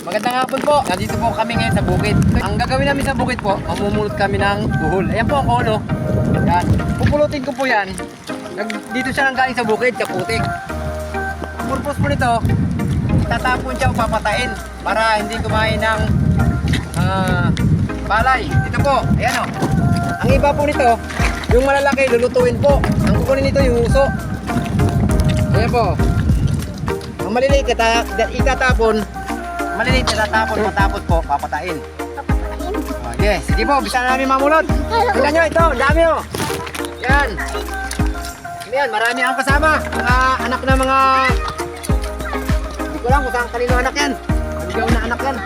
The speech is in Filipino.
Magandang hapon po. Nandito po kami ngayon sa bukid. Ang gagawin namin sa bukid po, mamumulot kami ng buhol. Ayan po ang kono. Yan. Pupulutin ko po yan. Nag- Dito siya nang galing sa bukid, sa putik. Ang purpose po nito, tatapon siya o papatain para hindi kumain ng ah, palay. Ito po, ayan o. Ang iba po nito, yung malalaki, lulutuin po. Ang kukunin nito yung uso. Ayan po. Ang maliliit, ita, itatapon. Maliliit, itatapon. Matapos po, papatain. Okay, sige po, bisa na namin mamulot. Tingnan nyo, ito, dami o. Yan. Yan, marami akong kasama. Mga anak na mga... Hindi ko lang kung saan kanino anak yan. Hindi na anak yan.